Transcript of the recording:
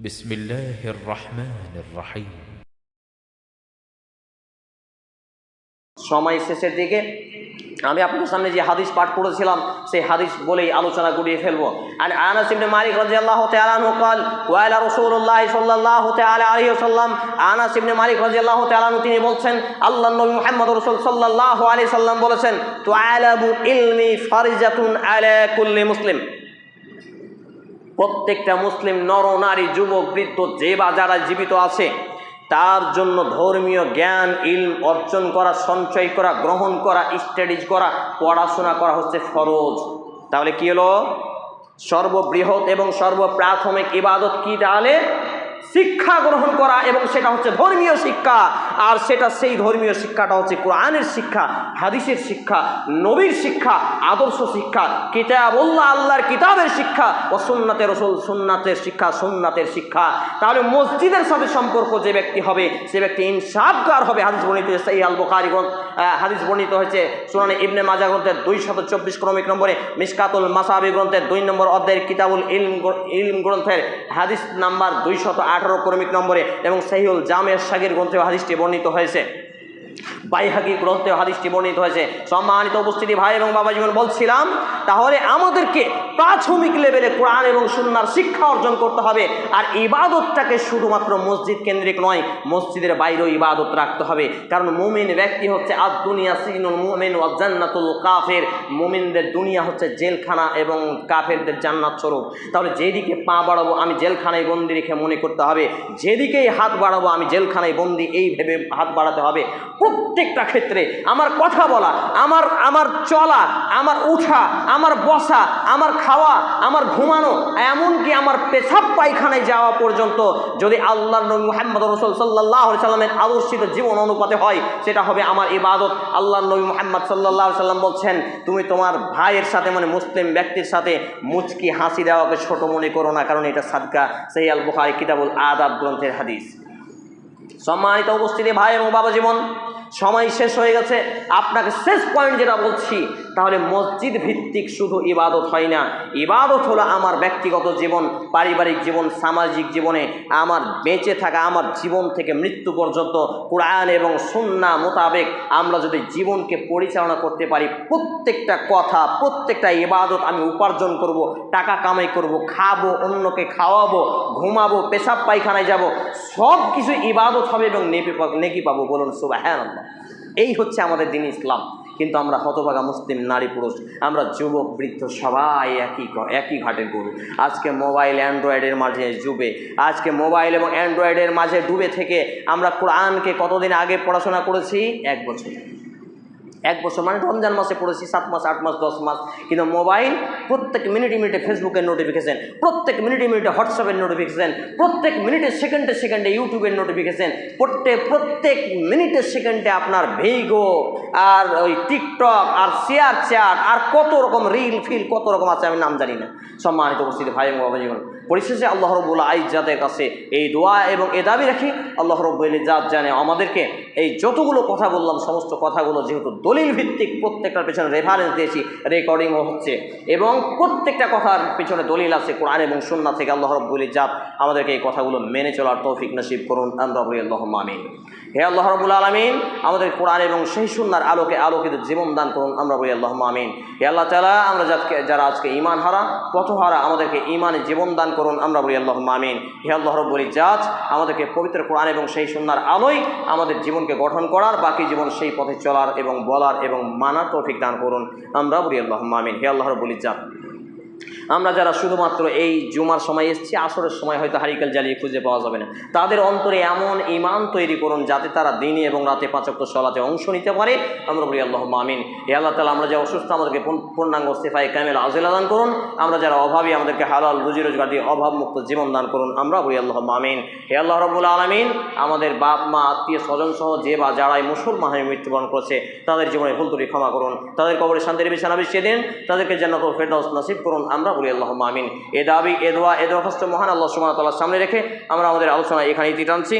بسم الله الرحمن الرحيم সময় শেষের দিকে আমি আপনাদের সামনে যে হাদিস পাঠ করেছিলাম সেই হাদিস বলেই আলোচনা গুড়িয়ে ফেলবো আর আনাস ইবনে মালিক রাদিয়াল্লাহু তাআলা আনহু قال وقال رسول الله صلى الله تعالى عليه وسلم আনাস ইবনে মালিক রাদিয়াল্লাহু তাআলা আনহু তিনি বলছেন আল্লাহর নবী মুহাম্মদ রাসূল সাল্লাল্লাহু আলাইহি সাল্লাম বলেছেন তুআলাবু ইলমি ফারিজাতুন আলা কুল্লি মুসলিম প্রত্যেকটা মুসলিম নর নারী, যুবক, বৃদ্ধ, যে বা যারা জীবিত আছে, তার জন্য ধর্মীয় জ্ঞান ইল অর্জন করা, সঞ্চয় করা, গ্রহণ করা স্টাডিজ করা, পড়াশোনা করা হচ্ছে ফরজ। তাহলে কি হলো? সর্ববৃহৎ এবং সর্বপ্রাথমিক ইবাদত কী তাহলে? শিক্ষা গ্রহণ করা এবং সেটা হচ্ছে ধর্মীয় শিক্ষা। আর সেটা সেই ধর্মীয় শিক্ষাটা হচ্ছে কোরআনের শিক্ষা, হাদিসের শিক্ষা, নবীর শিক্ষা, আদর্শ শিক্ষা, কিতাবুল্লাহ, আল্লাহর কিতাবের শিক্ষা ও সুন্নাতের রসুল, সুন্নাতের শিক্ষা সুন্নাতের শিক্ষা। তাহলে মসজিদের সাথে সম্পর্ক যে ব্যক্তি হবে, সে ব্যক্তি ইনসাফগার হবে। হাদিস বর্ণিত এই আল গ্রন্থ হাদিস বর্ণিত হয়েছে সুনানে ইবনে মাজা গ্রন্থের দুই শত চব্বিশ ক্রমিক নম্বরে, মিসকাতুল মাসাবি গ্রন্থের দুই নম্বর অধ্যায়ের কিতাবুল ইলম ইলম গ্রন্থের হাদিস নাম্বার দুই শত আঠারো ক্রমিক নম্বরে এবং সাহিউল জামের সাগির গ্রন্থে হাদিসটি বর্ণিত হয়েছে। বাইহাকি গ্রন্থে হাদিসটি বর্ণিত হয়েছে। সম্মানিত উপস্থিতি, ভাই এবং বাবা জীবন, বলছিলাম, তাহলে আমাদেরকে প্রাথমিক লেভেলে কোরআন এবং সুন্নার শিক্ষা অর্জন করতে হবে। আর ইবাদতটাকে শুধুমাত্র মসজিদ কেন্দ্রিক নয়, মসজিদের বাইরেও ইবাদত রাখতে হবে। কারণ মুমিন ব্যক্তি হচ্ছে আদ দুনিয়া সিনুল মুমিন ও জান্নাতুল কাফের। মুমিনদের দুনিয়া হচ্ছে জেলখানা এবং কাফেরদের জান্নাত স্বরূপ। তাহলে যেদিকে পা বাড়াবো, আমি জেলখানায় বন্দি রেখে মনে করতে হবে। যেদিকেই হাত বাড়াবো, আমি জেলখানায় বন্দি, এই ভেবে হাত বাড়াতে হবে। প্রত্যেকটা ক্ষেত্রে আমার কথা বলা, আমার আমার চলা, আমার উঠা, আমার বসা, আমার খাওয়া, আমার ঘুমানো, এমনকি আমার পেশাব পায়খানায় যাওয়া পর্যন্ত যদি আল্লাহ নবী মোহাম্মদ রসুল সাল্লাহ সাল্লামের আদর্শিত জীবন অনুপাতে হয়, সেটা হবে আমার ইবাদত। আল্লাহ নবী মোহাম্মদ সাল্লাহ সাল্লাম বলছেন, তুমি তোমার ভাইয়ের সাথে মানে মুসলিম ব্যক্তির সাথে মুচকি হাসি দেওয়াকে ছোট মনে করো না, কারণ এটা সাদকা সেই আল বুখারি কিতাবুল আদাব গ্রন্থের হাদিস। সম্মানিত উপস্থিতি ভাই এবং বাবা জীবন সময় শেষ হয়ে গেছে। আপনাকে শেষ পয়েন্ট যেটা বলছি, তাহলে মসজিদ ভিত্তিক শুধু ইবাদত হয় না। ইবাদত হলো আমার ব্যক্তিগত জীবন, পারিবারিক জীবন, সামাজিক জীবনে আমার বেঁচে থাকা, আমার জীবন থেকে মৃত্যু পর্যন্ত কোরআন এবং সুন্না মোতাবেক আমরা যদি জীবনকে পরিচালনা করতে পারি, প্রত্যেকটা কথা, প্রত্যেকটা ইবাদত আমি উপার্জন করব, টাকা কামাই করব, খাব, অন্যকে খাওয়াবো, ঘুমাবো, পেশাব পায়খানায় যাব সব কিছু ইবাদত হবে এবং নেপি নেকি পাবো, বলুন সুবাহ এই হচ্ছে আমাদের দিন ইসলাম। কিন্তু আমরা হতভাগা মুসলিম, নারী, পুরুষ, আমরা যুবক, বৃদ্ধ, সবাই একই একই ঘাটের গরু। আজকে মোবাইল অ্যান্ড্রয়েডের মাঝে ডুবে, আজকে মোবাইল এবং অ্যান্ড্রয়েডের মাঝে ডুবে থেকে আমরা কোরআনকে কতদিন আগে পড়াশোনা করেছি? এক বছর। এক বছর মানে রমজান মাসে পড়েছি, সাত মাস, আট মাস, দশ মাস। কিন্তু মোবাইল প্রত্যেক মিনিটে মিনিটে ফেসবুকের নোটিফিকেশন প্রত্যেক মিনিটে মিনিটে হোয়াটসঅ্যাপের নোটিফিকেশন প্রত্যেক মিনিটে সেকেন্ডে সেকেন্ডে ইউটিউবের নোটিফিকেশন প্রত্যেক প্রত্যেক মিনিটে সেকেন্ডে আপনার ভেইগো আর ওই টিকটক আর শেয়ার চ্যাট আর কত রকম রিল ফিল কত রকম আছে আমি নাম জানি না। সম্মানিত উপস্থিতি, ভাই এবং বাবা জীবন পরিশেষে আল্লাহ রবুল্লা আইজাতের কাছে এই দোয়া এবং এ দাবি রাখি, আল্লাহ রব্বুল জাত জানে আমাদেরকে এই যতগুলো কথা বললাম, সমস্ত কথাগুলো যেহেতু দলিল ভিত্তিক প্রত্যেকটার পেছনে রেফারেন্স দিয়েছি রেকর্ডিংও হচ্ছে। এবং প্রত্যেকটা কথার পেছনে দলিল আছে, কোরআন এবং সুন্না থেকে আল্লাহ রব্বুল জাত আমাদেরকে এই কথাগুলো মেনে চলার তৌফিক নসিব করুন। আল্লাহ আমিন হে আল্লাহ রবুল আলমিন, আমাদের কোরআন এবং সেই সুন্নার আলোকে আলোকিত জীবন দান করুন। আমরা বলি আল্লাহ আমিন হে আল্লাহ তালা আমরা যারা আজকে ইমান হারা, পথহারা, আমাদেরকে ইমানে জীবন দান করুন, আমরা বলি আল্লাহ মামিন হে আল্লাহ রব্বুল ইজাজ আমাদেরকে পবিত্র কোরআন এবং সেই সুন্নার আলোয় আমাদের জীবনকে গঠন করার, বাকি জীবন সেই পথে চলার এবং বলার এবং মানার তৌফিক দান করুন। আমরা বলি আল্লাহ মামিন হে আল্লাহ রব্বুল জাত আমরা যারা শুধুমাত্র এই জুমার সময় এসেছি, আসরের সময় হয়তো হারিকেল জ্বালিয়ে খুঁজে পাওয়া যাবে না। তাদের অন্তরে এমন ইমান তৈরি করুন যাতে তারা দিনে এবং রাতে পাঁচক্ত সলাতে অংশ নিতে পারে। আমরা বলি আল্লাহ মামিন হে আল্লাহ তালা আমরা যারা অসুস্থ, আমাদেরকে পূর্ণ- পূর্ণাঙ্গ সেফাই ক্যামেল আজিলা দান করুন। আমরা যারা অভাবী, আমাদেরকে হালাল রুজি রোজগার দিয়ে অভাবমুক্ত জীবন দান করুন। আমরা বলি আল্লাহ মামিন হে আল্লাহ রবুল আলমিন, আমাদের বাপ, মা, আত্মীয়, স্বজন সহ যে বা যারাই মুসলমান হয়ে মৃত্যুবরণ করেছে, তাদের জীবনে ভুল ক্ষমা করুন। তাদের কবরে শান্তির বিছানা বিছিয়ে দিন। তাদেরকে ও ফেরদাউস নসিব করুন। আমরা বলি আল্লাহ আমিন। এ দাবি, এ দোয়া, এ দরখাস্ত মহান আল্লাহ সুমান তাল্লাহ সামনে রেখে আমরা আমাদের আলোচনা এখানেই টানছি